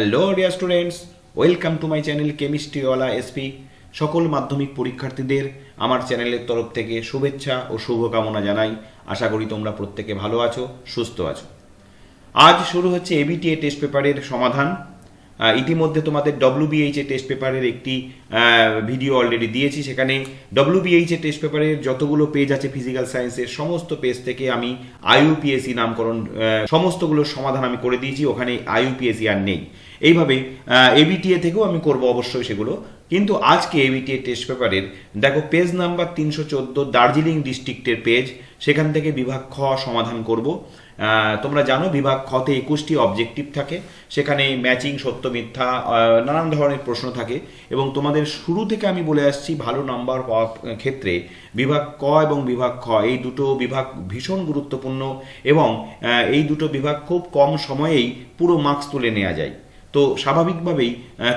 Hello dear students welcome to my channel কেমিস্ট্রিওয়ালা SP সকল মাধ্যমিক পরীক্ষার্থীদের আমার চ্যানেলের তরফ থেকে শুভেচ্ছা ও শুভকামনা জানাই। আশা করি তোমরা প্রত্যেকে ভালো আছো, সুস্থ আছো। আজ শুরু হচ্ছে এবিটিএ টেস্ট পেপারের সমাধান। ইতিমধ্যে তোমাদের ডব্লিউবিএইচ এ টেস্ট পেপারের একটি ভিডিও অলরেডি দিয়েছি। সেখানে ডব্লিউবিএইচ এ টেস্ট পেপারের যতগুলো পেজ আছে ফিজিক্যাল সায়েন্সের সমস্ত পেজ থেকে আমি আইইউপিএসসি নামকরণ সমস্তগুলোর সমাধান আমি করে দিয়েছি। ওখানে আইইউপিএসসি আর নেই। এইভাবে এবিটিএ থেকেও আমি করব অবশ্যই সেগুলো। কিন্তু আজকে এবিটিএ টেস্ট পেপারের দেখো পেজ নাম্বার তিনশো চোদ্দ দার্জিলিং ডিস্ট্রিক্টের পেজ সেখান থেকে বিভাগ খ সমাধান করব। তোমরা জানো, বিভাগ খতে একুশটি অবজেক্টিভ থাকে। সেখানে ম্যাচিং সত্য, মিথ্যা নানান ধরনের প্রশ্ন থাকে। এবং তোমাদের শুরু থেকে আমি বলে আসছি, ভালো নাম্বার পাওয়ার ক্ষেত্রে বিভাগ ক এবং বিভাগ খ, এই দুটো বিভাগ ভীষণ গুরুত্বপূর্ণ এবং এই দুটো বিভাগ খুব কম সময়েই পুরো মার্কস তুলে নেওয়া যায়। তো স্বাভাবিকভাবেই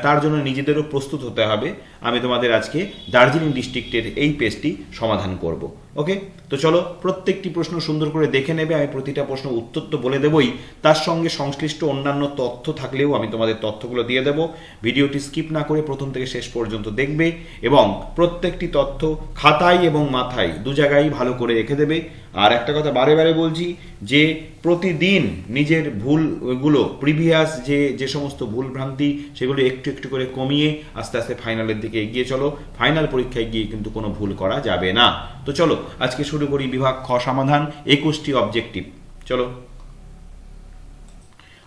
তার জন্য নিজেদেরও প্রস্তুত হতে হবে। আমি তোমাদের আজকে দার্জিলিং ডিস্ট্রিক্টের এই পেজটি সমাধান করব, ওকে? তো চলো, প্রত্যেকটি প্রশ্ন সুন্দর করে দেখে নেবে। আমি প্রতিটা প্রশ্ন উত্তর তো বলে দেবই। তার সঙ্গে সংশ্লিষ্ট অন্যান্য তথ্য থাকলেও আমি তোমাদের তথ্যগুলো দিয়ে দেব। ভিডিওটি স্কিপ না করে প্রথম থেকে শেষ পর্যন্ত দেখবে এবং প্রত্যেকটি তথ্য খাতায় এবং মাথায় দু জায়গায় ভালো করে রেখে দেবে। আর একটা কথা বারে বারে বলছি যে প্রতিদিন নিজের ভুলগুলো প্রিভিয়াস যে যে সমস্ত ভুল ভ্রান্তি সেগুলো একটু একটু করে কমিয়ে আস্তে আস্তে ফাইনালের দিকে এগিয়ে চলো। ফাইনাল পরীক্ষায় গিয়ে কিন্তু কোনো ভুল করা যাবে না। তো চলো, আজকে শুরু করি বিভাগ খ সমাধান, একুশটি অবজেক্টিভ চলো।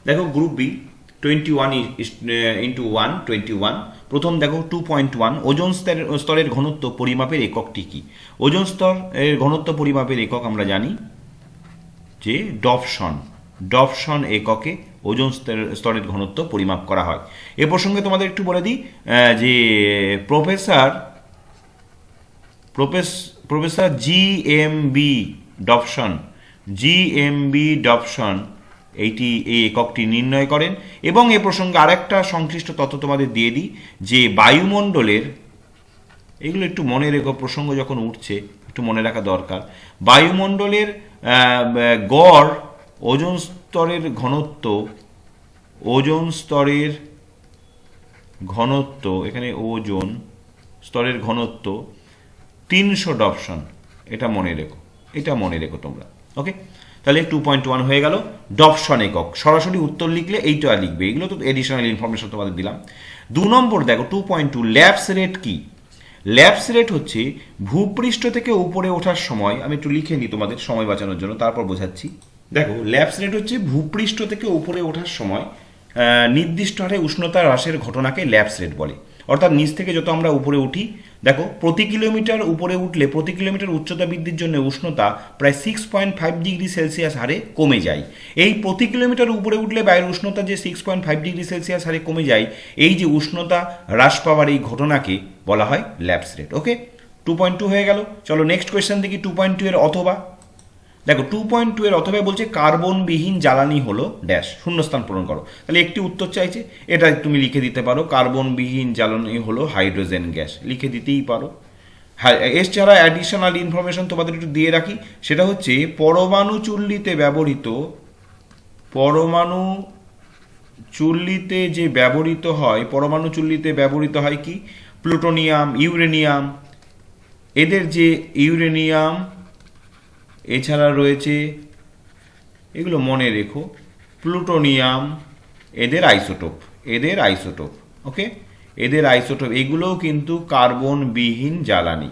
দেখো group B twenty one into one twenty one প্রথম দেখো টু পয়েন্ট ওয়ান ওজন স্তরের স্তরের ঘনত্ব পরিমাপের এককটি কি? ওজন স্তরের ঘনত্ব পরিমাপের একক আমরা জানি যে ডপশন ডপশন এককে ওজন স্তরের- ঘনত্ব পরিমাপ করা হয়। এ প্রসঙ্গে তোমাদের একটু বলে দিই যে প্রফেসর, প্রফেস, professor G M B ডপশন G M B ডপশন এইটি, এই এককটি নির্ণয় করেন এবং এ প্রসঙ্গে আরেকটা সংশ্লিষ্ট তথ্য তোমাদের দিয়ে দিই, যে বায়ুমণ্ডলের, এগুলো একটু মনে রেখো, প্রসঙ্গ যখন উঠছে, একটু মনে রাখা দরকার, বায়ুমণ্ডলের গড় ওজন স্তরের ঘনত্ব, ওজন স্তরের ঘনত্ব, এখানে ওজন স্তরের ঘনত্ব, তিনশো ডপশন এটা মনে রেখো, এটা মনে রেখো তোমরা ওকে তাহলে টু পয়েন্ট ওয়ান হয়ে গেল। ডপশন একক। সরাসরি উত্তর লিখলে এইটা লিখবে। এগুলো তো এডিশনাল ইনফরমেশন তোমাদের দিলাম। দু নম্বর দেখো two point two lapse rate কি? ল্যাপস রেট হচ্ছে ভূপৃষ্ঠ থেকে উপরে ওঠার সময়, আমি একটু লিখে নিই তোমাদের সময় বাঁচানোর জন্য, তারপর বোঝাচ্ছি। দেখো ল্যাপস রেট হচ্ছে ভূপৃষ্ঠ থেকে উপরে ওঠার সময় নির্দিষ্ট হারে উষ্ণতা হ্রাসের ঘটনাকে ল্যাপস রেট বলে। অর্থাৎ নিচ থেকে যত আমরা উপরে উঠি দেখো, প্রতি কিলোমিটার উপরে উঠলে প্রতি কিলোমিটার উচ্চতা বৃদ্ধির জন্য উষ্ণতা প্রায় six point five degree Celsius হারে কমে যায়। এই প্রতি কিলোমিটার উপরে উঠলে বায়ুর উষ্ণতা যে six point five degree Celsius হারে কমে যায়, এই যে উষ্ণতা হ্রাস পাওয়ার এই ঘটনাকে বলা হয় lapse rate okay two point two হয়ে গেল। চলো নেক্সট কোয়েশ্চেন দেখি টু পয়েন্ট টু এর অথবা। দেখো টু পয়েন্ট টু এর অথবা বলছে কার্বনবিহীন জ্বালানি হলো ড্যাশ শূন্যস্থান পূরণ করো। তাহলে একটি উত্তর চাইছে, এটা তুমি লিখে দিতে পারো, কার্বনবিহীন জ্বালানি হলো হাইড্রোজেন গ্যাস, লিখে দিতেই পারো। হ্যাঁ এছাড়া অ্যাডিশনাল ইনফরমেশন তোমাদের একটু দিয়ে রাখি, সেটা হচ্ছে পরমাণু চুল্লিতে ব্যবহৃত, পরমাণু চুল্লিতে যে ব্যবহৃত হয়, পরমাণু চুল্লিতে ব্যবহৃত হয় কি? প্লুটোনিয়াম ইউরেনিয়াম এদের যে ইউরেনিয়াম এছাড়া রয়েছে, এগুলো মনে রেখো, প্লুটোনিয়াম, এদের আইসোটোপ এদের আইসোটোপ, ওকে? এদের আইসোটোপ, এগুলোও কিন্তু কার্বনবিহীন জ্বালানি,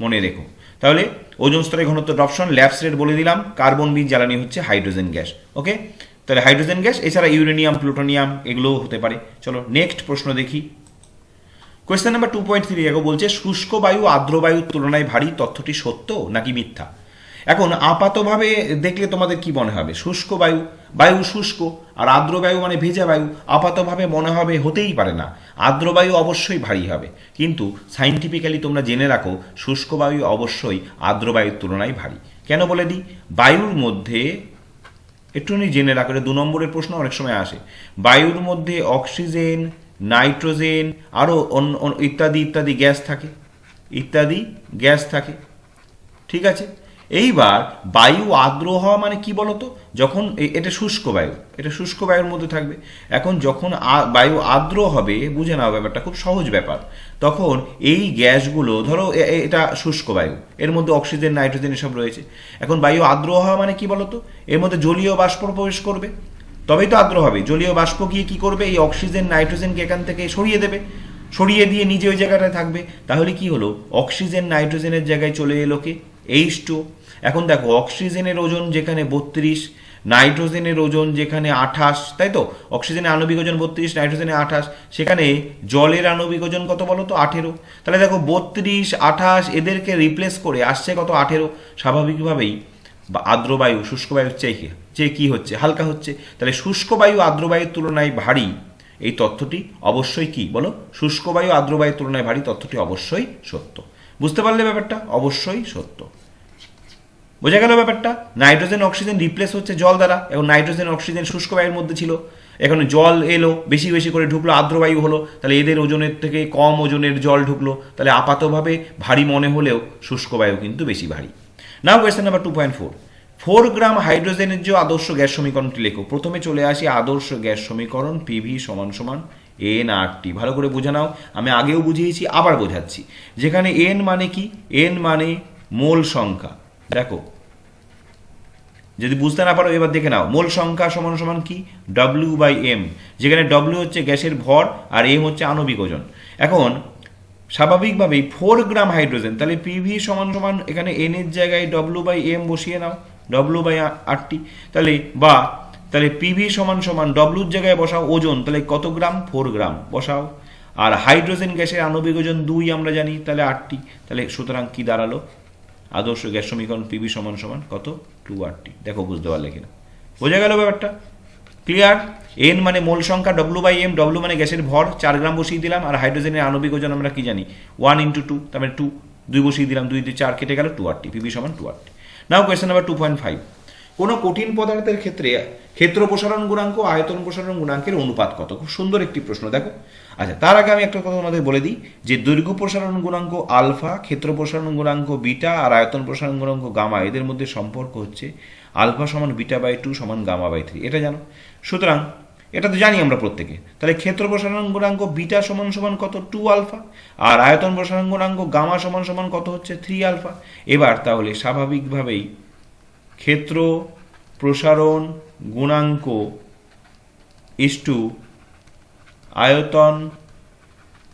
মনে রেখো। তাহলে ওজন স্তরের ঘনত্ব অপশন ল্যাপস রেট বলে দিলাম, কার্বনবিহীন জ্বালানি হচ্ছে হাইড্রোজেন গ্যাস, ওকে? তাহলে হাইড্রোজেন গ্যাস, এছাড়া ইউরেনিয়াম, প্লুটোনিয়াম, এগুলোও হতে পারে। চলো নেক্সট প্রশ্ন দেখি। Question number two point three দেখো, বলছে শুষ্ক বায়ু, আর্দ্র বায়ুর তুলনায় ভারী তথ্যটি সত্য নাকি মিথ্যা? এখন আপাতভাবে দেখলে তোমাদের কি মনে হবে? শুষ্ক বায়ু বায়ু শুষ্ক আর আর্দ্র বায়ু মানে ভেজা বায়ু আপাতভাবে মনে হবে হতেই পারে না। আর্দ্র বায়ু অবশ্যই ভারী হবে। কিন্তু সাইন্টিফিক্যালি তোমরা জেনে রাখো, শুষ্ক বায়ু অবশ্যই আর্দ্র বায়ুর তুলনায় ভারী। কেন বলে দিই? বায়ুর মধ্যে একটুখানি জেনে রাখো দু নম্বরের প্রশ্ন অনেক সময় আসে। বায়ুর মধ্যে অক্সিজেন, নাইট্রোজেন আরও অন্য- ইত্যাদি ইত্যাদি গ্যাস থাকে। ইত্যাদি গ্যাস থাকে। ঠিক আছে? এইবার বায়ু আর্দ্র হওয়া মানে কি বলতো? যখন এটা শুষ্ক বায়ু, এটা শুষ্ক বায়ুর মধ্যে থাকবে। এখন যখন বায়ু আর্দ্র হবে, বুঝে নাও ব্যাপারটা, খুব সহজ ব্যাপার। তখন এই গ্যাসগুলো, ধরো এটা শুষ্ক বায়ু, এর মধ্যে অক্সিজেন, নাইট্রোজেন এসব রয়েছে। এখন বায়ু আর্দ্র হওয়া মানে কি বলতো? এর মধ্যে জলীয় বাষ্প প্রবেশ করবে। তবেই তো আর্দ্র হবে। জলীয় বাষ্প গিয়ে কি করবে? এই অক্সিজেন, নাইট্রোজেনকে এখান থেকে সরিয়ে দেবে। সরিয়ে দিয়ে নিজে ওই জায়গাটায় থাকবে। তাহলে কি হলো? অক্সিজেন, নাইট্রোজেনের জায়গায় চলে এলো কে? এইচ টু এখন দেখো, অক্সিজেনের ওজন যেখানে বত্রিশ, নাইট্রোজেনের ওজন যেখানে আঠাশ, তাই তো? অক্সিজেনের আণবিক ওজন বত্রিশ নাইট্রোজেনের আঠাশ। সেখানে জলের আণবিক ওজন কত বলো তো? আঠেরো। তাহলে দেখো, বত্রিশ, আঠাশ এদেরকে রিপ্লেস করে আসছে কত? আঠেরো। স্বাভাবিকভাবেই বা আর্দ্র বায়ু, শুষ্ক বায়ুর চেয়ে চেয়ে কি হচ্ছে? হালকা হচ্ছে। তাহলে শুষ্ক বায়ু, আর্দ্র বায়ুর তুলনায় ভারী এই তথ্যটি অবশ্যই কি? বলো, শুষ্ক বায়ু, আর্দ্র বায়ুর তুলনায় ভারী তথ্যটি অবশ্যই সত্য। বুঝতে পারলে ব্যাপারটা? অবশ্যই সত্য। বোঝা গেল ব্যাপারটা? নাইট্রোজেন, অক্সিজেন রিপ্লেস হচ্ছে জল দ্বারা। এবং নাইট্রোজেন, অক্সিজেন শুষ্ক বায়ুর মধ্যে ছিল। এখন জল এলো, বেশি বেশি করে ঢুকলো আর্দ্রবায়ু হলো। তাহলে এদের ওজনের থেকে কম ওজনের জল ঢুকলো। তাহলে আপাতভাবে ভারী মনে হলেও শুষ্ক বায়ু কিন্তু বেশি ভারী। Now question number two point four four gram হাইড্রোজেনের যে আদর্শ গ্যাস সমীকরণটি লেখো। প্রথমে চলে আসি আদর্শ গ্যাস সমীকরণ পিভি সমান সমান এন আর টি ভালো করে বোঝা নাও। আমি আগেও বুঝিয়েছি, আবার বোঝাচ্ছি। যেখানে এন মানে কি? এন মানে মোল সংখ্যা। দেখো, যদি বুঝতে না পারো, এবার দেখে নাও। মোল সংখ্যা সমান সমান কি? ডব্লিউ বাই এম যেখানে ডব্লিউ হচ্ছে গ্যাসের ভর আর এম হচ্ছে আণবিক ওজন। এখন, স্বাভাবিকভাবেই ফোর গ্রাম হাইড্রোজেন তাহলে পিভি সমান সমান এখানে এন এর জায়গায় ডব্লিউ বাই এম বসিয়ে নাও। ডব্লিউ বাই আটটি তাহলে, বা, তাহলে পিভি সমান সমান ডব্লিউর জায়গায় বসাও ওজন, তাহলে কত গ্রাম ফোর গ্রাম বসাও। আর হাইড্রোজেন গ্যাসের আণবিক ওজন দুই আমরা জানি, তাহলে আটটি তাহলে সুতরাং কি দাঁড়াল? আদর্শ গ্যাস সমীকরণ পিবি সমান সমান কত? টু আরটি দেখো বুঝতে পারলে কিনা। বোঝা গেল ব্যাপারটা? ক্লিয়ার এন মানে মোল সংখ্যা ডব্লু বাই এম ডব্লু মানে গ্যাসের ভর, চার গ্রাম বসিয়ে দিলাম, আর হাইড্রোজেনের আণবিক ওজন আমরা কি জানি? ওয়ান ইন্টু টু তার মানে টু দুই বসিয়ে দিলাম, দুই দুই চার, কেটে গেল টু আরটি পিবি সমান two RT now question number two point five কোনো কঠিন পদার্থের ক্ষেত্রে ক্ষেত্র প্রসারণ গুণাঙ্ক, আয়তন প্রসারণ গুণাঙ্কের অনুপাত কত? খুব সুন্দর একটি প্রশ্ন, দেখো। আচ্ছা তার আগে আমি একটা কথা তোমাদের বলে দিই যে দৈর্ঘ্য প্রসারণ গুণাঙ্ক আলফা, ক্ষেত্র প্রসারণ গুণাঙ্ক বিটা আর আয়তন প্রসারণ গুণাঙ্ক গামা, এদের মধ্যে সম্পর্ক হচ্ছে আলফা সমান বিটা বাই টু সমান গামা বাই থ্রি। এটা জানো? সুতরাং, এটা তো জানি আমরা প্রত্যেকে। তাহলে ক্ষেত্র প্রসারণ গুণাঙ্ক বিটা সমান সমান কত? Two alpha. আর আয়তন প্রসারণ গুণাঙ্ক গামা সমান সমান কত হচ্ছে? Three alpha. এবার তাহলে স্বাভাবিকভাবেই ক্ষেত্র প্রসারণ গুণাঙ্ক ইস টু আয়তন,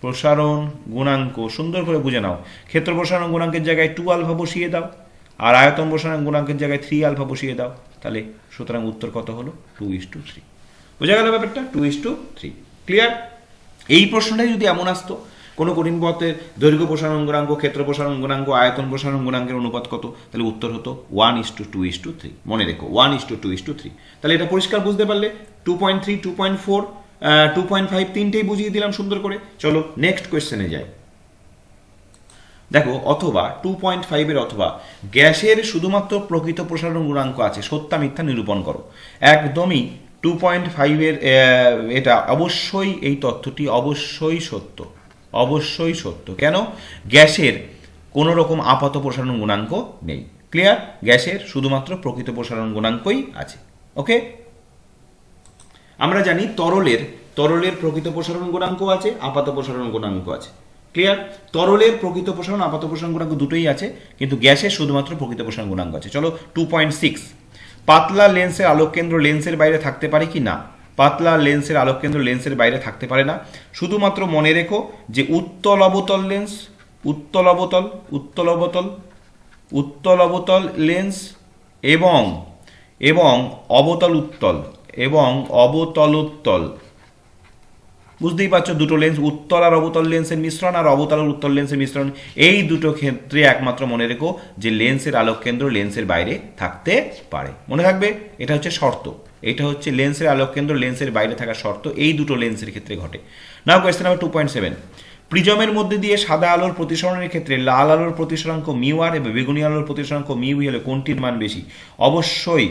প্রসারণ, গুণাঙ্ক, সুন্দর করে বুঝে নাও। ক্ষেত্র প্রসারণ গুণাঙ্কের জায়গায় টু আলফা বসিয়ে দাও, আর আয়তন প্রসারণ গুণাঙ্কের জায়গায় থ্রি আলফা বসিয়ে দাও। তাহলে সুতরাং উত্তর কত হলো? টু ইস টু থ্রি বোঝা গেল ব্যাপারটা? Two is to three clear এই প্রশ্নটাই যদি এমন আসতো, কোনো কঠিন পথের দৈর্ঘ্য প্রসারণ গুণাঙ্ক, ক্ষেত্র প্রসারণ গুণাঙ্ক, আয়তন প্রসারণ গুণাঙ্কের অনুপাত কত? তাহলে উত্তর হতো one is to two two is to মনে রেখো one is to two two is to three এটা পরিষ্কার বুঝতে পারলে two point three two point four two point five তিনটেই বুঝিয়ে দিলাম সুন্দর করে। চলো নেক্সট কোয়েশ্চেনে যাই। দেখো, অথবা টু পয়েন্ট ফাইভের অথবা গ্যাসের শুধুমাত্র প্রকৃত প্রসারণ গুণাঙ্ক আছে, সত্যা, মিথ্যা নিরূপণ করো। একদমই টু পয়েন্ট ফাইভের এটা অবশ্যই এই তথ্যটি অবশ্যই সত্য অবশ্যই সত্য। কেন? গ্যাসের কোনো রকম আপাত প্রসারণ গুণাঙ্ক নেই। ক্লিয়ার গ্যাসের শুধুমাত্র প্রকৃত প্রসারণ গুণাঙ্কই আছে। ওকে আমরা জানি তরলের তরলের প্রকৃত প্রসারণ গুণাঙ্ক আছে, আপাত প্রসারণ গুণাঙ্ক আছে। ক্লিয়ার তরলের প্রকৃত প্রসারণ, আপাত প্রসারণ গুণাঙ্ক দুটোই আছে, কিন্তু গ্যাসের শুধুমাত্র প্রকৃত প্রসারণ গুণাঙ্ক আছে। চলো টু পয়েন্ট সিক্স পাতলা লেন্সের আলোককেন্দ্র লেন্সের বাইরে থাকতে পারে কি না? পাতলা লেন্সের আলোককেন্দ্র লেন্সের বাইরে থাকতে পারে না। শুধুমাত্র মনে রেখো যে উত্তল অবতল লেন্স, উত্তল অবতল উত্তল অবতল উত্তল অবতল লেন্স এবং এবং অবতল উত্তল। এবং অবতলোত্তল। বুঝতেই পারছ, দুটো লেন্স উত্তল আর অবতল লেন্সের মিশ্রণ আর অবতল আর উত্তল লেন্সের মিশ্রণ। এই দুটো ক্ষেত্রে একমাত্র মনে রেখো যে লেন্সের আলোককেন্দ্র লেন্সের বাইরে থাকতে পারে। মনে থাকবে? এটা হচ্ছে শর্ত। এটা হচ্ছে লেন্সের আলোককেন্দ্র লেন্সের বাইরে থাকার শর্ত। এই দুটো লেন্সের ক্ষেত্রে ঘটে। Now question number two point seven প্রিজমের মধ্যে দিয়ে সাদা আলোর প্রতিসরণের ক্ষেত্রে লাল আলোর প্রতিসরাঙ্ক মিউ আর এবং বেগুনি আলোর প্রতিসরাঙ্ক মিউ হলে কোনটির মান বেশি? অবশ্যই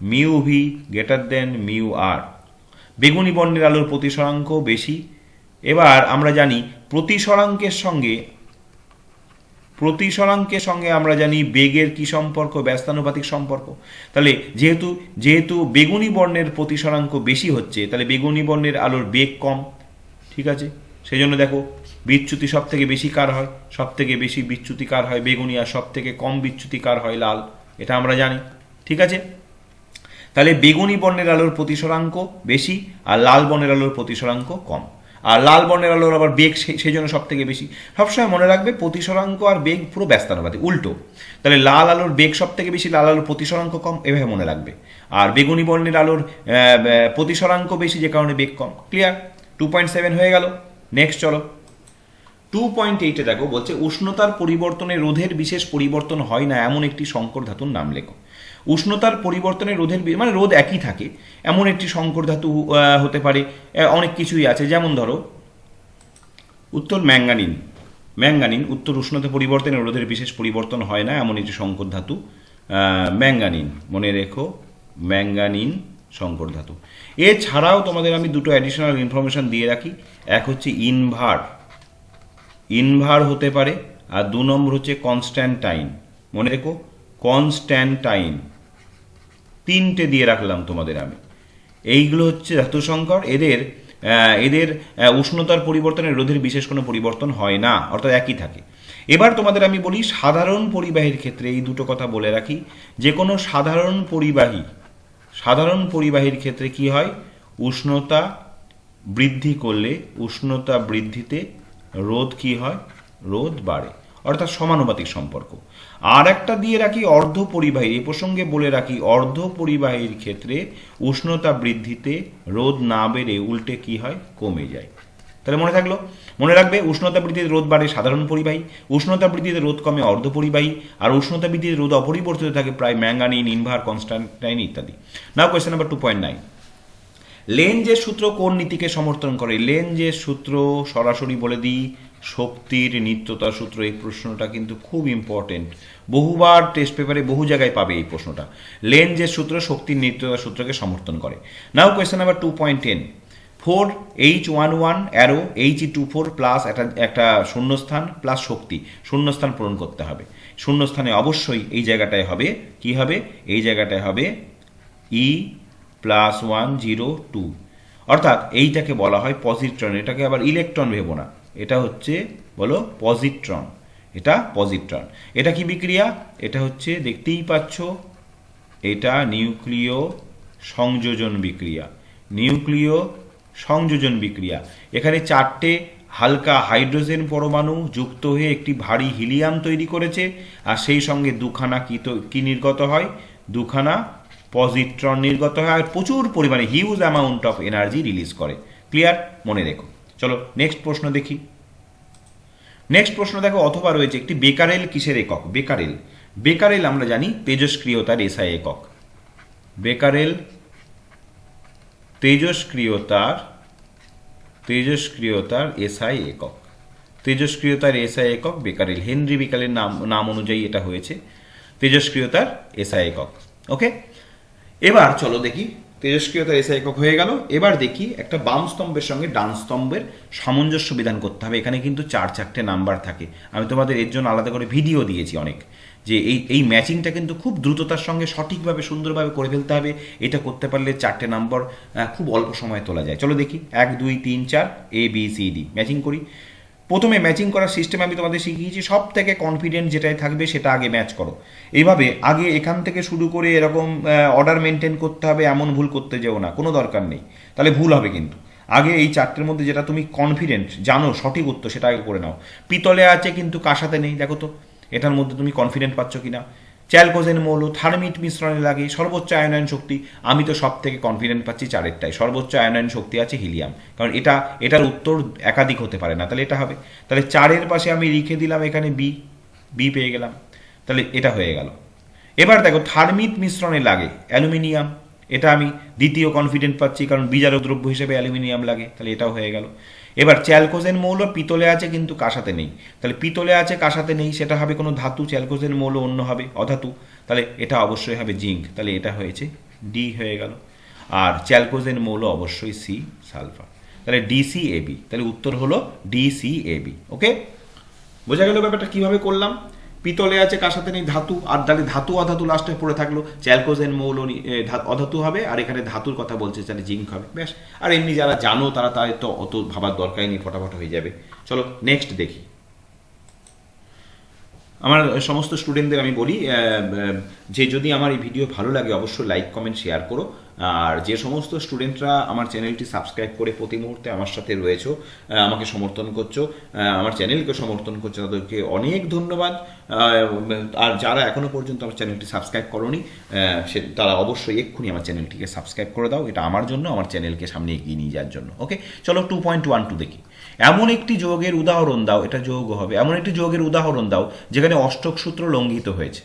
mu V greater than mu R. বেগুনি বর্ণের আলোর প্রতিসরাঙ্ক বেশি। এবার আমরা জানি প্রতিসরাঙ্কের সঙ্গে প্রতিসরাঙ্কের সঙ্গে আমরা জানি বেগের কি সম্পর্ক, ব্যস্তানুপাতিক সম্পর্ক। তাহলে যেহেতু যেহেতু বেগুনি বর্ণের প্রতিসরাঙ্ক বেশি হচ্ছে, তাহলে বেগুনি বর্ণের আলোর বেগ কম। ঠিক আছে? সেই জন্য দেখো, বিচ্যুতি সব থেকে বেশি কার হয়? সব থেকে বেশি বিচ্যুতি কার হয় বেগুনি আর সব থেকে কম বিচ্যুতি কার হয় লাল? এটা আমরা জানি। ঠিক আছে? তাহলে বেগুনি বর্ণের আলোর প্রতিসরাঙ্ক বেশি আর লাল বর্ণের আলোর প্রতিসরাঙ্ক কম। আর লাল বর্ণের আলোর আবার বেগ সেই জন্য সব থেকে বেশি। সবসময় মনে রাখবে প্রতিসরাঙ্ক আর বেগ পুরো ব্যস্তানুপাতিক, উল্টো। তাহলে লাল আলোর বেগ সব থেকে বেশি, লাল আলোর প্রতিসরাঙ্ক কম, এভাবে মনে রাখবে। আর বেগুনি বর্ণের আলোর প্রতিসরাঙ্ক বেশি, যে কারণে বেগ কম। ক্লিয়ার টু পয়েন্ট সেভেন হয়ে গেল। নেক্সট চলো। টু পয়েন্ট এইটে দেখো, বলছে উষ্ণতার পরিবর্তনে রোধের বিশেষ পরিবর্তন হয় না, এমন একটি সংকর ধাতুর নাম লেখো। উষ্ণতার পরিবর্তনে রোধের মানে রোধ একই থাকে। এমন একটি সংকর ধাতু হতে পারে। অনেক কিছুই আছে। যেমন ধরো, উত্তর ম্যাঙ্গানিন। ম্যাঙ্গানিন উত্তর উষ্ণতা পরিবর্তনে রোধের বিশেষ পরিবর্তন হয় না, এমন একটি সংকর ধাতু। ম্যাঙ্গানিন। মনে রেখো, ম্যাঙ্গানিন সংকর ধাতু। এছাড়াও তোমাদের আমি দুটো অ্যাডিশনাল ইনফরমেশন দিয়ে রাখি। এক হচ্ছে ইনভার। ইনভার হতে পারে, আর দু নম্বর হচ্ছে কনস্ট্যান্টাইন। মনে রেখো, কনস্ট্যান্টাইন। তিনটে দিয়ে রাখলাম তোমাদের আমি। এইগুলো হচ্ছে ধাতু সংকর এদের এদের উষ্ণতার পরিবর্তনে রোধের বিশেষ কোনো পরিবর্তন হয় না, অর্থাৎ একই থাকে। এবার তোমাদের আমি বলি সাধারণ পরিবাহীর ক্ষেত্রে এই দুটো কথা বলে রাখি। যে কোনো সাধারণ পরিবাহী, সাধারণ পরিবাহীর ক্ষেত্রে কি হয়? উষ্ণতা বৃদ্ধি করলে উষ্ণতা বৃদ্ধিতে রোধ কি হয়? রোধ বাড়ে। অর্থাৎ সমানুপাতিক সম্পর্ক। আর একটা দিয়ে রাখি অর্ধ পরিবাহী, এ প্রসঙ্গে বলে রাখি, অর্ধ পরিবাহীর ক্ষেত্রে উষ্ণতা বৃদ্ধিতে রোধ না বেড়ে উল্টে কি হয়? কমে যায়। তাহলে মনে থাকল? মনে রাখবে, উষ্ণতা বৃদ্ধিতে রোধ বাড়ে সাধারণ পরিবাহী, উষ্ণতা বৃদ্ধিতে রোদ কমে অর্ধ পরিবাহী, আর উষ্ণতা বৃদ্ধিতে রোদ অপরিবর্তিত থাকে প্রায় ম্যাঙ্গানিন, ইনভার কনস্ট্যান্টাইন ইত্যাদি। Now question number two point nine লেঞ্জের সূত্র কোন নীতিকে সমর্থন করে? লেঞ্জের সূত্র সরাসরি বলে দিই শক্তির নিত্যতা সূত্র এই প্রশ্নটা কিন্তু খুব ইম্পর্টেন্ট বহুবার টেস্ট পেপারে বহু জায়গায় পাবে এই প্রশ্নটা। লেঞ্জের সূত্র শক্তির নিত্যতা সূত্রকে সমর্থন করে। Now question number two point ten four H one one arrow H two four plus একটা একটা শূন্যস্থান প্লাস শক্তি। শূন্যস্থান পূরণ করতে হবে। শূন্যস্থানে অবশ্যই এই জায়গাটায় হবে, কি হবে? এই জায়গাটায় হবে e plus one zero two অর্থাৎ এইটাকে বলা হয় পজিট্রন এটাকে আবার ইলেকট্রন ভেবো না। এটা হচ্ছে, বলো পজিট্রন এটা পজিট্রন এটা কি বিক্রিয়া? এটা হচ্ছে, দেখতেই পাচ্ছ, এটা নিউক্লিয় সংযোজন বিক্রিয়া। নিউক্লিয় সংযোজন বিক্রিয়া। এখানে চারটে হালকা হাইড্রোজেন পরমাণু যুক্ত হয়ে একটি ভারী হিলিয়াম তৈরি করেছে, আর সেই সঙ্গে দুখানা কি তো, কি নির্গত হয়? দুখানা পজিট্রন নির্গত হয়, আর প্রচুর পরিমাণে huge amount of energy release করে। ক্লিয়ার মনে রেখো। নেক্সট প্রশ্ন দেখি। নেক্সট প্রশ্ন দেখো, অথবা রয়েছে একটি বেকারেল কিসের একক? বেকারেল। বেকারেল আমরা জানি তেজস্ক্রিয়তার এসআই একক। বেকারেল তেজস্ক্রিয়তার তেজস্ক্রিয়তার এসআই একক। তেজস্ক্রিয়তার এসআই একক বেকারেল। হেনরি বেকারের নাম নাম অনুযায়ী এটা হয়েছে। তেজস্ক্রিয়তার এসআই একক। ওকে এবার চলো দেখি তেজস্ক্রিয়তার এসআই একক হয়ে গেল। এবার দেখি একটা বাম স্তম্ভের সঙ্গে ডান স্তম্ভের সামঞ্জস্য বিধান করতে হবে। এখানে কিন্তু চার, চারটে নাম্বার থাকে। আমি তোমাদের এর জন্য আলাদা করে ভিডিও দিয়েছি অনেক, যে এই এই ম্যাচিংটা কিন্তু খুব দ্রুততার সঙ্গে সঠিকভাবে, সুন্দরভাবে করে ফেলতে হবে। এটা করতে পারলে চারটে নাম্বার খুব অল্প সময়ে তোলা যায়। চলো দেখি। এক, দুই, তিন, চার A B C D matching করি। প্রথমে ম্যাচিং করার সিস্টেম আমি তোমাদের শিখিয়েছি সব থেকে কনফিডেন্ট যেটাই থাকবে সেটা আগে ম্যাচ করো। এইভাবে আগে এখান থেকে শুরু করে এরকম অর্ডার মেনটেন করতে হবে, এমন ভুল করতে যেও না, কোনো দরকার নেই। তাহলে ভুল হবে কিন্তু। আগে এই চারটের মধ্যে যেটা তুমি কনফিডেন্ট জানো, সঠিক উত্তর সেটা আগে করে নাও। পিতলে আছে কিন্তু কাঁসাতে নেই, দেখো তো। এটার মধ্যে তুমি কনফিডেন্ট পাচ্ছ কিনা? চ্যালকোজেন মৌল, থার্মিট মিশ্রণে লাগে সর্বোচ্চ আয়নয়ন শক্তি। আমি তো সব থেকে কনফিডেন্ট পাচ্ছি চারেরটাই সর্বোচ্চ আয়নয়ন শক্তি আছে হিলিয়াম। কারণ এটা, এটার উত্তর একাধিক হতে পারে না। তাহলে এটা হবে। তাহলে চারের পাশে আমি লিখে দিলাম এখানে বি বি পেয়ে গেলাম। তাহলে এটা হয়ে গেল। এবার দেখো, থার্মিট মিশ্রণে লাগে অ্যালুমিনিয়াম। এটা আমি দ্বিতীয় কনফিডেন্ট পাচ্ছি, কারণ বিজারক দ্রব্য হিসেবে অ্যালুমিনিয়াম লাগে। তাহলে এটাও হয়ে গেল। এবার চ্যালকোজেন মৌল পিতলে আছে কিন্তু কাঁসাতে নেই। তাহলে পিতলে আছে, কাঁসাতে নেই, সেটা হবে কোনো ধাতু, চ্যালকোজেন মৌল অন্য হবে, অধাতু। তাহলে এটা অবশ্যই হবে জিঙ্ক। তাহলে এটা হয়েছে ডি হয়ে গেল। আর চ্যালকোজেন মৌল অবশ্যই সি সালফার। তাহলে ডিসিএবি তাহলে উত্তর হলো ডিসিএবি ওকে বোঝা গেল ব্যাপারটা কীভাবে করলাম? পিতলে আছে কার সাথে নেই? ধাতু। আর তাহলে ধাতু অধাতু লাস্টে পড়ে থাকল। চ্যালকোজেন মৌল অধাতু হবে, আর এখানে ধাতুর কথা বলছে, তাহলে জিঙ্ক হবে। ব্যাস। আর এমনি যারা জানো, তারা তাদের তো অত ভাবার দরকারই নেই, ফটাফট হয়ে যাবে। চলো নেক্সট দেখি। আমার সমস্ত স্টুডেন্টদের আমি বলি যে যদি আমার এই ভিডিও ভালো লাগে, অবশ্যই লাইক কমেন্ট শেয়ার করো। আর যে সমস্ত স্টুডেন্টরা আমার চ্যানেলটি সাবস্ক্রাইব করে প্রতি মুহূর্তে আমার সাথে রয়েছো আমাকে সমর্থন করছ আমার চ্যানেলকে সমর্থন করছ, তাদেরকে অনেক ধন্যবাদ। আর যারা এখনও পর্যন্ত আমার চ্যানেলটি সাবস্ক্রাইব করনি সে, তারা অবশ্যই এক্ষুনি আমার চ্যানেলটিকে সাবস্ক্রাইব করে দাও, এটা আমার জন্য, আমার চ্যানেলকে সামনে এগিয়ে নিয়ে যাওয়ার জন্য, ওকে? চলো টু পয়েন্ট ওয়ান টু দেখি। এমন একটি যোগের উদাহরণ দাও, এটা যোগ হবে, এমন একটি যোগের উদাহরণ দাও, যেখানে অষ্টক সূত্র লঙ্ঘিত হয়েছে।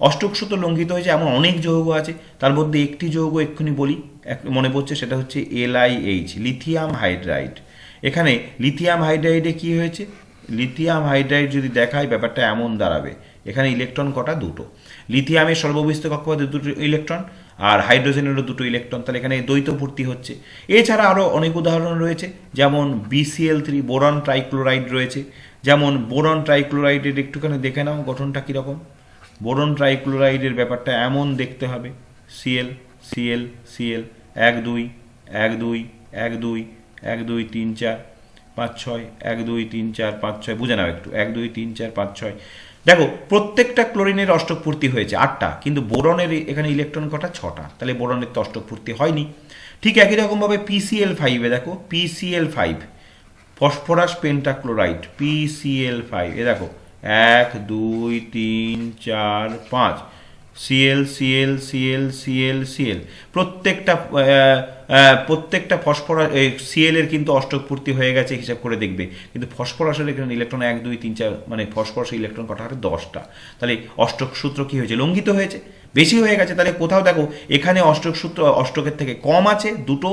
অষ্টক সূত্র লঙ্ঘিত হয়েছে, এমন অনেক যৌগ আছে। তার মধ্যে একটি যৌগ এক্ষুনি বলি মনে পড়ছে, সেটা হচ্ছে এলআইএইচ, লিথিয়াম হাইড্রাইড। এখানে লিথিয়াম হাইড্রাইডে কি হয়েছে? লিথিয়াম হাইড্রাইড যদি দেখায়, ব্যাপারটা এমন দাঁড়াবে। এখানে ইলেকট্রন কটা? দুটো। লিথিয়ামের সর্ববিস্ত কক্ষপথে দুটো ইলেকট্রন, আর হাইড্রোজেনেরও দুটো ইলেকট্রন। তাহলে এখানে দ্বৈত পূর্তি হচ্ছে। এছাড়া আরও অনেক উদাহরণ রয়েছে, যেমন বিসিএল থ্রি বোরন ট্রাইক্লোরাইড রয়েছে। যেমন বোরন ট্রাইক্লোরাইডের একটুখানি দেখে নাও গঠনটা কীরকম। বোরন ট্রাইক্লোরাইডের ব্যাপারটা এমন দেখতে হবে। সিএল সিএল সিএল এক দুই এক দুই এক দুই এক দুই তিন চার, পাঁচ ছয়, এক দুই তিন চার, পাঁচ ছয়, বুঝে নাও একটু, এক দুই তিন চার, পাঁচ ছয়। দেখো, প্রত্যেকটা ক্লোরিনের অষ্টক পূর্তি হয়েছে, আটটা, কিন্তু বোরনের এখানে ইলেকট্রন কটা? ছটা। তাহলে বোরনের তো অষ্টক পূর্তি হয়নি। ঠিক একই রকমভাবে পিসিএল ফাইভে দেখো PCl five phosphorus pentachloride PCl five এ দেখো এক, দুই, তিন, চার, পাঁচ। Cl Cl Cl Cl Cl. প্রত্যেকটা প্রত্যেকটা ফসফরাস সিএল এর কিন্তু অষ্টক পূর্তি হয়ে গেছে, হিসাব করে দেখবে। কিন্তু ফসফরাসের এখানে ইলেকট্রন এক, দুই, তিন, চার মানে ফসফরাসের ইলেকট্রন কটা হবে দশটা। তাহলে অষ্টক সূত্র কি হয়েছে? লঙ্ঘিত হয়েছে। বেশি হয়ে গেছে। তাহলে কোথাও দেখো, এখানে অষ্টক সূত্র অষ্টকের থেকে কম আছে, দুটো,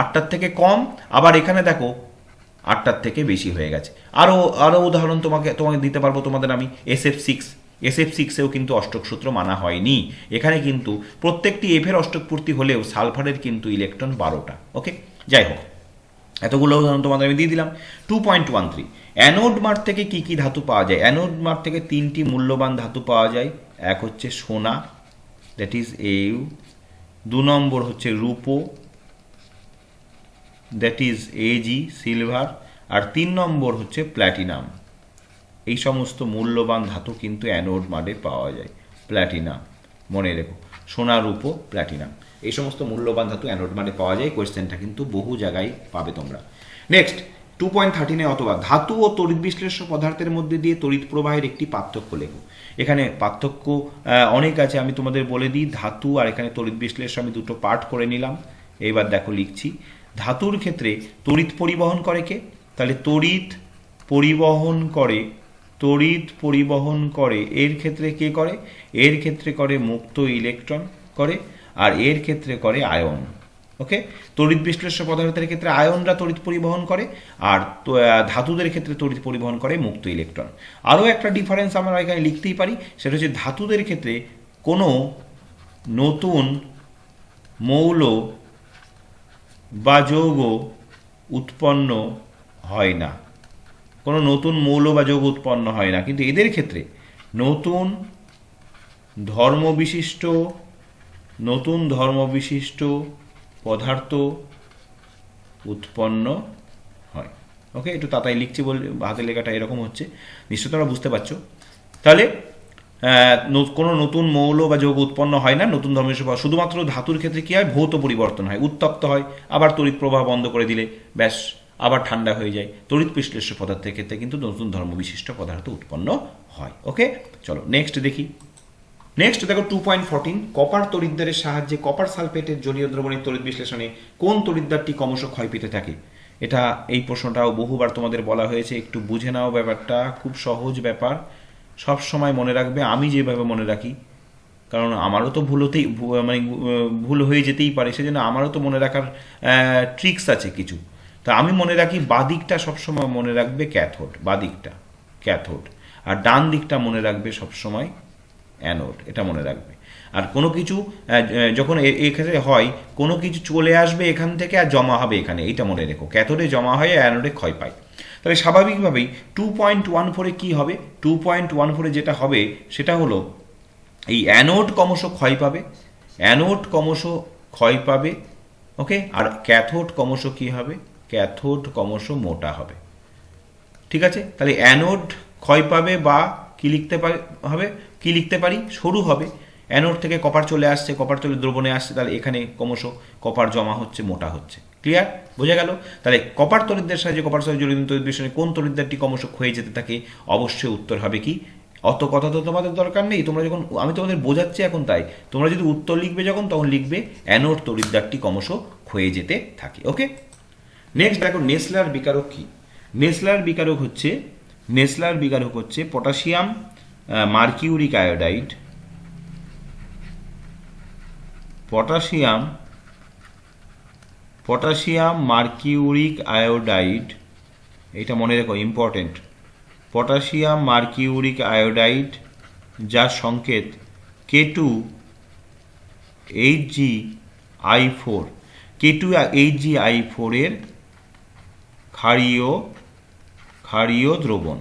আটটার থেকে কম। আবার এখানে দেখো আটটার থেকে বেশি হয়ে গেছে। আরও আরও উদাহরণ তোমাকে তোমাকে দিতে পারব তোমাদের আমি। S F six S F সিক্সেও কিন্তু অষ্টক সূত্র মানা হয়নি। এখানে কিন্তু প্রত্যেকটি এফের অষ্টক পূর্তি হলেও সালফারের কিন্তু ইলেকট্রন বারোটা, ওকে? যাই হোক, এতগুলো উদাহরণ তোমাদের আমি দিয়ে দিলাম। Two point one three anode মার থেকে কী কী ধাতু পাওয়া যায়? অ্যানোড মার থেকে তিনটি মূল্যবান ধাতু পাওয়া যায়। এক হচ্ছে সোনা দ্যাট ইজ এউ দু নম্বর হচ্ছে রূপো দ্যাট ইজ এজি সিলভার আর তিন নম্বর হচ্ছে প্ল্যাটিনাম এই সমস্ত মূল্যবান ধাতু কিন্তু অ্যানোড মাডে পাওয়া যায় প্ল্যাটিনাম মনে রেখো, সোনা রূপো প্ল্যাটিনাম এই সমস্ত মূল্যবান ধাতু অ্যানোড মাডে পাওয়া যায় কোয়েশ্চেনটা কিন্তু বহু জায়গায় পাবে তোমরা। নেক্সট টু পয়েন্ট থার্টিনে অথবা, ধাতু ও তড়িৎ বিশ্লেষ্য পদার্থের মধ্যে দিয়ে তড়িৎ প্রবাহের একটি পার্থক্য লেখো। এখানে পার্থক্য অনেক আছে, আমি তোমাদের বলে দিই, ধাতু আর এখানে তড়িৎ বিশ্লেষ্য আমি দুটো পার্ট করে নিলাম। এইবার দেখো লিখছি। ধাতুর ক্ষেত্রে তড়িৎ পরিবহন করে কে? তাহলে তড়িৎ পরিবহন করে, তড়িৎ পরিবহন করে, এর ক্ষেত্রে কে করে? এর ক্ষেত্রে করে মুক্ত ইলেকট্রন করে, আর এর ক্ষেত্রে করে আয়ন, ওকে? তড়িৎ বিশ্লেষ্য পদার্থের ক্ষেত্রে আয়নরা তড়িৎ পরিবহন করে, আর ধাতুদের ক্ষেত্রে তড়িৎ পরিবহন করে মুক্ত ইলেকট্রন। আরও একটা ডিফারেন্স আমরা এখানে লিখতেই পারি, সেটা হচ্ছে ধাতুদের ক্ষেত্রে কোনো নতুন মৌল বা যৌগ উৎপন্ন হয় না। কোনো নতুন মৌল বা যৌগ উৎপন্ন হয় না। কিন্তু এদের ক্ষেত্রে নতুন ধর্মবিশিষ্ট নতুন ধর্মবিশিষ্ট পদার্থ উৎপন্ন হয়। ওকে একটু তাতাই লিখছি বলে, হাতের লেখাটা এরকম হচ্ছে। নিশ্চয় তোমরা বুঝতে পারছ। তাহলে কোনো নতুন মৌল বা যৌগ উৎপন্ন হয় না, নতুন ধর্মের শুধুমাত্র ধাতুর ক্ষেত্রে কি হয়? ভৌত পরিবর্তন হয়। উত্তপ্ত হয়, আবার তড়িৎ প্রবাহ বন্ধ করে দিলে, ব্যাস, আবার ঠান্ডা হয়ে যায়। তড়িৎ বিশ্লেষ্য পদার্থের ক্ষেত্রে কিন্তু নতুন ধর্ম বিশিষ্ট পদার্থ উৎপন্ন হয়। ওকে? চলো নেক্সট দেখি। নেক্সট দেখো টু পয়েন্ট ফোরটিন কপার তড়িৎদ্বারের সাহায্যে কপার সালফেটের জলীয় দ্রবণের তড়িৎ বিশ্লেষণে কোন তড়িৎদ্বারটি ক্রমশ ক্ষয় পেতে থাকে? এটা এই প্রশ্নটাও বহুবার তোমাদের বলা হয়েছে, একটু বুঝে নাও ব্যাপারটা, খুব সহজ ব্যাপার। সব সময় মনে রাখবে, আমি যেভাবে মনে রাখি। কারণ আমারও তো ভুল হতেই মানে ভুল হয়ে যেতেই পারে, সেজন্য আমারও তো মনে রাখার ট্রিক্স আছে কিছু। তা আমি মনে রাখি বাদিকটা সবসময় মনে রাখবে ক্যাথোড বাদিকটা ক্যাথোড আর ডান দিকটা মনে রাখবে সবসময় অ্যানোড এটা মনে রাখবে। আর কোনো কিছু যখন এ- এখানে হয়, কোনো কিছু চলে আসবে এখান থেকে আর জমা হবে এখানে, এইটা মনে রেখো। ক্যাথোডে জমা হয়ে অ্যানোডে ক্ষয় পায়। তাহলে স্বাভাবিকভাবেই টু পয়েন্ট ওয়ান ফোরে কী হবে? টু পয়েন্ট ওয়ান ফোরে যেটা হবে, সেটা হলো এই অ্যানোড ক্রমশ ক্ষয় পাবে অ্যানোড ক্রমশ ক্ষয় পাবে ওকে আর ক্যাথোড ক্রমশ কী হবে? ক্যাথোড ক্রমশ মোটা হবে। ঠিক আছে? তাহলে অ্যানোড ক্ষয় পাবে বা কি লিখতে পারে হবে? কি লিখতে পারি? সরু হবে। অ্যানোড থেকে কপার চলে আসছে কপার চলে দ্রবণে আসছে, তাহলে এখানে ক্রমশ কপার জমা হচ্ছে, মোটা হচ্ছে। ক্লিয়ার? বোঝা গেল? তাহলে কপার তরিদ্দের সাহায্যে, কপার সাহায্যে জড়িত তরিদ্দের বিষয়ে কোন তরিদ্দারটি ক্রমশ ক্ষয়ে যেতে থাকে? অবশ্যই উত্তর হবে কি? অত কথা তো তোমাদের দরকার নেই। তোমরা যখন, আমি তোমাদের বোঝাচ্ছি এখন তাই। তোমরা যদি উত্তর লিখবে যখন, তখন লিখবে অ্যানোর তরিদ্দারটি ক্রমশ ক্ষয়ে যেতে থাকে। ওকে? নেক্সট দেখো, নেসলার বিকারক কি? নেসলার বিকারক হচ্ছে, নেসলার বিকারক হচ্ছে potassium mercuric iodide, potassium potassium mercuric iodide, এটা মনে রেখো ইম্পর্টেন্ট পটাশিয়াম মার্কিউরিক আয়োডাইড যার সংকেত K two H G I four K two H G I ফোরের ক্ষারীয় ক্ষারীয় দ্রবণ।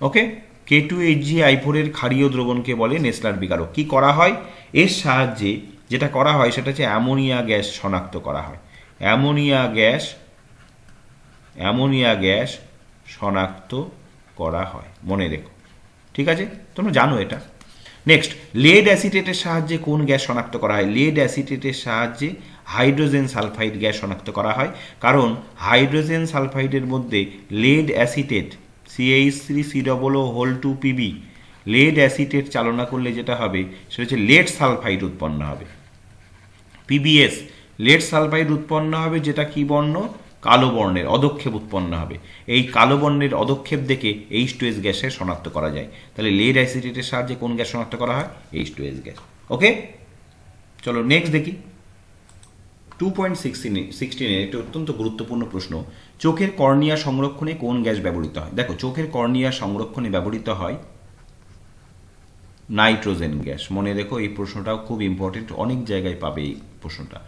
Okay K two H G I ফোরের ক্ষারীয় দ্রবণকে বলে নেসলার বিকারক। কি করা হয়? এর সাহায্যে যেটা করা হয় সেটা হচ্ছে অ্যামোনিয়া গ্যাস শনাক্ত করা হয়। অ্যামোনিয়া গ্যাস অ্যামোনিয়া গ্যাস শনাক্ত করা হয়। মনে রেখো। ঠিক আছে? তোমরা জানো এটা। নেক্সট লেড অ্যাসিটেটের সাহায্যে কোন গ্যাস শনাক্ত করা হয়? লেড অ্যাসিটেটের সাহায্যে হাইড্রোজেন সালফাইড গ্যাস শনাক্ত করা হয়। কারণ হাইড্রোজেন সালফাইডের মধ্যে lead acetate CH three C double O whole two Pb lead acetate চালনা করলে যেটা হবে, সেটা হচ্ছে লেড সালফাইড উৎপন্ন হবে। পিবিএস লেড সালফাইড উৎপন্ন হবে যেটা কি বর্ণ? কালো বর্ণের, অদক্ষেপ উৎপন্ন হবে। এই কালো বর্ণের অদক্ষেপ দেখে এইচ টু এস গ্যাসের শনাক্ত করা যায়। তাহলে লেড অ্যাসিডেটের সাহায্যে কোন গ্যাস শনাক্ত করা হয়? H two S gas. Okay? চলো নেক্সট দেখি। টু পয়েন্ট সিক্সটিনে সিক্সটিনে একটি অত্যন্ত গুরুত্বপূর্ণ প্রশ্ন। চোখের কর্নিয়া সংরক্ষণে কোন গ্যাস ব্যবহৃত হয়? দেখো, চোখের কর্নিয়া সংরক্ষণে ব্যবহৃত হয় নাইট্রোজেন গ্যাস। মনে রেখো, এই প্রশ্নটাও খুব ইম্পর্টেন্ট অনেক জায়গায় পাবে এই প্রশ্নটা।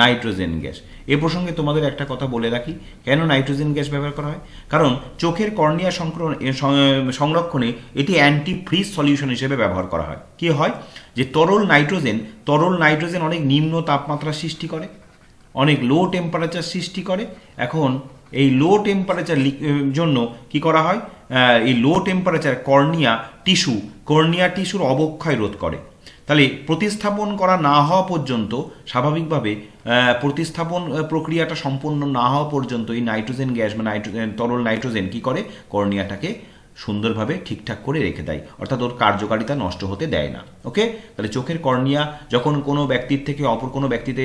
Nitrogen gas. এ প্রসঙ্গে তোমাদের একটা কথা বলে রাখি, কেন নাইট্রোজেন গ্যাস ব্যবহার করা হয়? কারণ চোখের কর্নিয়া সংরক্ষণে এটি অ্যান্টি ফ্রিজ সলিউশন হিসেবে ব্যবহার করা হয়। কি হয়? যে তরল নাইট্রোজেন তরল নাইট্রোজেন অনেক নিম্ন তাপমাত্রা সৃষ্টি করে, অনেক লো টেম্পারেচার সৃষ্টি করে। এখন এই লো টেম্পারেচার জন্য কি করা হয়? এই low temperature cornea tissue, cornea টিস্যুর অবক্ষয় রোধ করে। তাহলে প্রতিস্থাপন করা না হওয়া পর্যন্ত স্বাভাবিকভাবে প্রতিস্থাপন প্রক্রিয়াটা সম্পন্ন না হওয়া পর্যন্ত এই নাইট্রোজেন গ্যাস বা নাইট্রোজেন তরল নাইট্রোজেন কি করে? কর্নিয়াটাকে সুন্দরভাবে ঠিকঠাক করে রেখে দেয়। অর্থাৎ ওর কার্যকারিতা নষ্ট হতে দেয় না। ওকে? তাহলে চোখের কর্নিয়া যখন কোনো ব্যক্তির থেকে অপর কোনো ব্যক্তিতে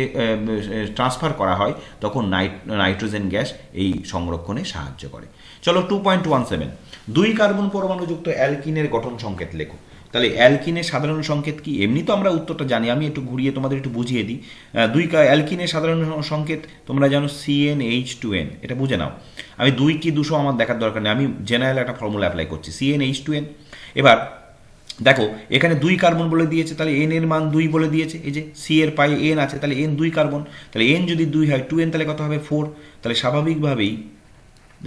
ট্রান্সফার করা হয়, তখন নাইট, নাইট্রোজেন গ্যাস এই সংরক্ষণে সাহায্য করে। চলো টু পয়েন্ট ওয়ান সেভেন। দুই কার্বন পরমাণুযুক্ত অ্যালকিনের গঠন সংকেত লেখো। তাহলে অ্যালকিনের সাধারণ সংকেত কি? এমনি তো আমরা উত্তরটা জানি, আমি একটু ঘুরিয়ে তোমাদের একটু বুঝিয়ে দিই। দুই অ্যালকিনের সাধারণ সংকেত তোমরা জানো সিএন এইচ টু এন এটা বুঝে নাও। আমি দুই কি দুশো আমার দেখার দরকার নেই, আমি জেনারেল একটা ফর্মুলা অ্যাপ্লাই করছি সিএন এইচ টু এন এবার, দেখো, এখানে দুই কার্বন বলে দিয়েছে, তাহলে এন এর মান দুই বলে দিয়েছে, এই যে সি এর পায়ে এন আছে, তাহলে এন দুই কার্বন। তাহলে এন যদি দুই হয় টু এন তাহলে কত হবে? ফোর তাহলে স্বাভাবিকভাবেই,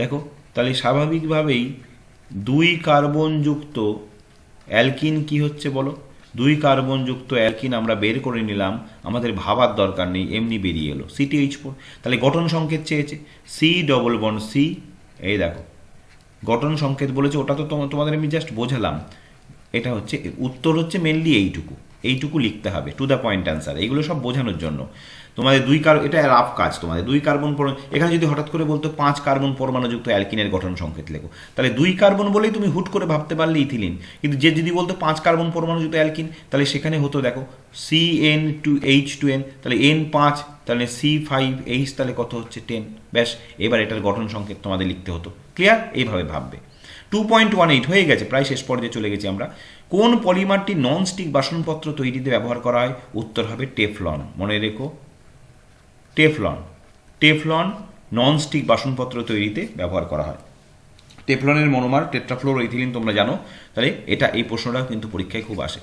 দেখো, তাহলে স্বাভাবিকভাবেই দুই কার্বনযুক্ত অ্যালকিন কি হচ্ছে বলো? দুই কার্বনযুক্ত অ্যালকিন আমরা বের করে নিলাম, আমাদের ভাবার দরকার নেই, এমনি বেরিয়ে এলো। সিটিএইচ ফোর তাহলে গঠন সংকেত চেয়েছে। সি ডবল বন সি এই দেখো। গঠন সংকেত বলেছে, ওটা তো তোমা- তোমাদের আমি জাস্ট বোঝালাম। এটা হচ্ছে, উত্তর হচ্ছে মেনলি এইটুকু। এইটুকু লিখতে হবে টু দ্য পয়েন্ট অ্যান্সার এইগুলো সব বোঝানোর জন্য। তোমাদের দুই কার এটা রাফ কাজ তোমাদের। দুই কার্বন এখানে যদি হঠাৎ করে বলতো পাঁচ কার্বন পরমাণুযুক্ত অ্যালকিনের গঠন সংকেত লেখো। তাহলে দুই কার্বন বলেই তুমি হুট করে ভাবতে পারলে ইথিলিন। কিন্তু যে যদি বলতো পাঁচ কার্বন পরমাণুযুক্ত অ্যালকিন, তাহলে সেখানে হতো দেখো C N two H two N তাহলে এন পাঁচ, তাহলে সি ফাইভ এইচ তাহলে কত হচ্ছে টেন ব্যাস, এবার এটার গঠন সংকেত তোমাদের লিখতে হতো। ক্লিয়ার এইভাবে ভাববে। টু পয়েন্ট ওয়ান এইট হয়ে গেছে, প্রায় শেষ পর্যায়ে চলে গেছি আমরা। কোন পলিমারটি নন স্টিক বাসনপত্র তৈরিতে ব্যবহার করা হয়? উত্তর হবে টেফলন মনে রেখো। টেফলন। টেফলন নন স্টিক বাসনপত্র তৈরিতে ব্যবহার করা হয়। টেফলনের মনোমার টেট্রাফ্লোর ইথিলিন তোমরা জানো, তাহলে এটা এই প্রশ্নটাও কিন্তু পরীক্ষায় খুব আসে।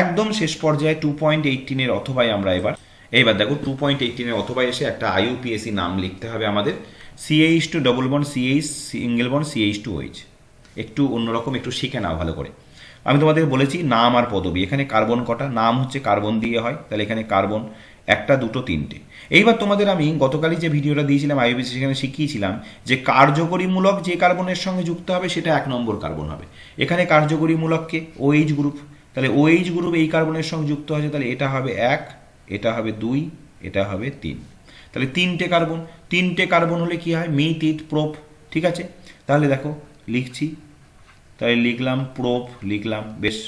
একদম শেষ পর্যায়ে টু পয়েন্ট এইটিনের অথবাই আমরা এবার, এইবার দেখো টু পয়েন্ট এইটিনের অথবাই এসে একটা আইউপিএসি নাম লিখতে হবে আমাদের। CH two double bond CH single bond CH two OH একটু অন্যরকম, একটু শিখে নাও ভালো করে। আমি তোমাদের বলেছি নাম আর পদবি। এখানে কার্বন কটা? নাম হচ্ছে কার্বন দিয়ে হয়। তাহলে এখানে কার্বন একটা, দুটো, তিনটে। এইবার তোমাদের আমি গতকালই যে ভিডিওটা দিয়েছিলাম আইবিসি সেখানে শিখিয়েছিলাম যে কার্যকরীমূলক যে কার্বনের সঙ্গে যুক্ত হবে, সেটা এক নম্বর কার্বন হবে। এখানে কার্যকরীমূলককে ওএইচ গ্রুপ তাহলে ওএইচ গ্রুপ এই কার্বনের সঙ্গে যুক্ত হয়েছে তাহলে এটা হবে এক, এটা হবে দুই, এটা হবে তিন। তাহলে তিনটে কার্বন। তিনটে কার্বন হলে কি হয়? মিথ, ইথ, প্রোপ, ঠিক আছে? তাহলে দেখো, লিখছি। তাহলে লিখলাম প্রোপ, লিখলাম, বেশ।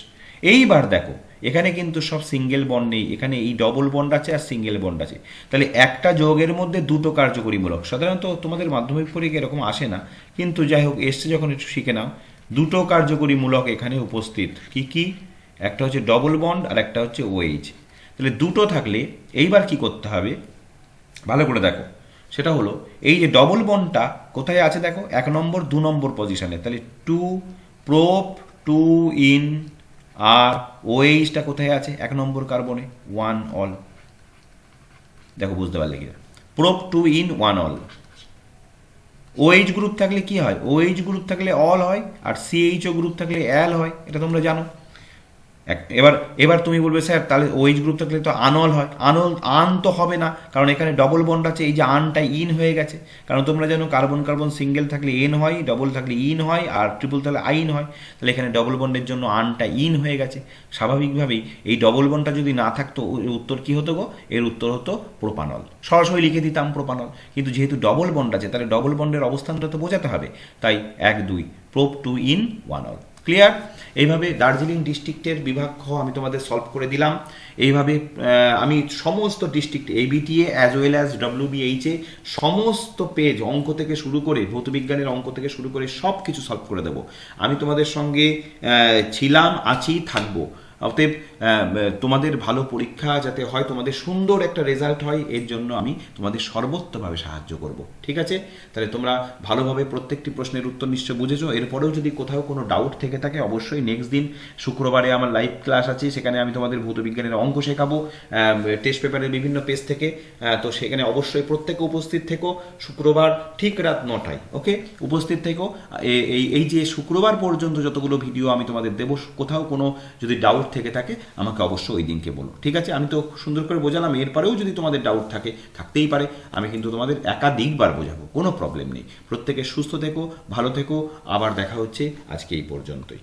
এইবার দেখো এখানে কিন্তু সব সিঙ্গেল বন্ড নেই, এখানে এই ডবল বন্ড আছে আর সিঙ্গেল বন্ড আছে। তাহলে একটা যোগের মধ্যে দুটো কার্যকরীমূলক। সাধারণত তোমাদের মাধ্যমিক পরীক্ষা এরকম আসে না, কিন্তু যাই হোক, এসছে যখন একটু শিখে নাও। দুটো কার্যকরীমূলক এখানে উপস্থিত। কি কি? একটা হচ্ছে ডবল বন্ড আর একটা হচ্ছে ওএইচ তাহলে দুটো থাকলে এইবার কি করতে হবে? ভালো করে দেখো। সেটা হলো, এই যে ডবল বন্ডটা কোথায় আছে দেখো? এক নম্বর, দু নম্বর পজিশনে তাহলে টু প্রোপ টু ইন আর ওএইচটা কোথায় আছে? এক নম্বর কার্বনে ওয়ান অল দেখো, বুঝতে পারলে কি? Prop two ene one ol OH group থাকলে কি হয়? ওএইচ গ্রুপ থাকলে অল হয়, আর সিএইচও গ্রুপ থাকলে অ্যাল হয়, এটা তোমরা জানো। এবার এবার তুমি বলবে, স্যার, তাহলে ওএইচ গ্রুপ থাকলে তো আনল হয়। আনল আন তো হবে না, কারণ এখানে ডবল বন্ড আছে, এই যে আনটা ইন হয়ে গেছে। কারণ তোমরা জানো কার্বন কার্বন সিঙ্গেল থাকলে এন হয় ডবল থাকলে ইন হয়, আর ট্রিপল থাকলে আইন হয়। তাহলে এখানে ডবল বন্ডের জন্য আনটা ইন হয়ে গেছে। স্বাভাবিকভাবেই এই ডবল বন্ডটা যদি না থাকতো উত্তর কি হতো গো? এর উত্তর হতো প্রোপানল সরাসরি লিখে দিতাম প্রোপানল কিন্তু যেহেতু ডবল বন্ড আছে, তাহলে ডবল বন্ডের অবস্থানটা তো বোঝাতে হবে। তাই এক, দুই prop two ene one ol clear এইভাবে দার্জিলিং ডিস্ট্রিক্টের বিভাগ আমি তোমাদের সলভ করে দিলাম। এইভাবে আমি সমস্ত district ABTA as well as ডব্লিউবিএইচে সমস্ত পেজ অঙ্ক থেকে শুরু করে ভৌতবিজ্ঞানের অঙ্ক থেকে শুরু করে সব কিছু সলভ করে দেবো। আমি তোমাদের সঙ্গে ছিলাম, আছি, থাকব। অতএব তোমাদের ভালো পরীক্ষা যাতে হয়, তোমাদের সুন্দর একটা রেজাল্ট হয়, এর জন্য আমি তোমাদের সর্বোত্তভাবে সাহায্য করব। ঠিক আছে? তাহলে তোমরা ভালোভাবে প্রত্যেকটি প্রশ্নের উত্তর নিশ্চয় বুঝেছ। এরপরেও যদি কোথাও কোনো ডাউট থেকে থাকে, অবশ্যই নেক্সট দিন, শুক্রবারে আমার লাইভ ক্লাস আছে, সেখানে আমি তোমাদের ভৌতবিজ্ঞানের অঙ্ক শেখাবো টেস্ট পেপারের বিভিন্ন পেজ থেকে তো সেখানে অবশ্যই প্রত্যেকে উপস্থিত থেকো। শুক্রবার ঠিক রাত নটায় ওকে উপস্থিত থেকো। এই এই যে শুক্রবার পর্যন্ত যতগুলো ভিডিও আমি তোমাদের দেবো, কোথাও কোনো যদি ডাউট থেকে থাকে, আমাকে অবশ্যই ওই দিনকে বলো। ঠিক আছে? আমি তো সুন্দর করে বোঝালাম, এরপরেও যদি তোমাদের ডাউট থাকে, থাকতেই পারে। আমি কিন্তু তোমাদের একাধিকবার বোঝাবো, কোনো প্রবলেম নেই। প্রত্যেকে সুস্থ থেকো, ভালো থেকো, আবার দেখা হচ্ছে আজকে এই পর্যন্তই।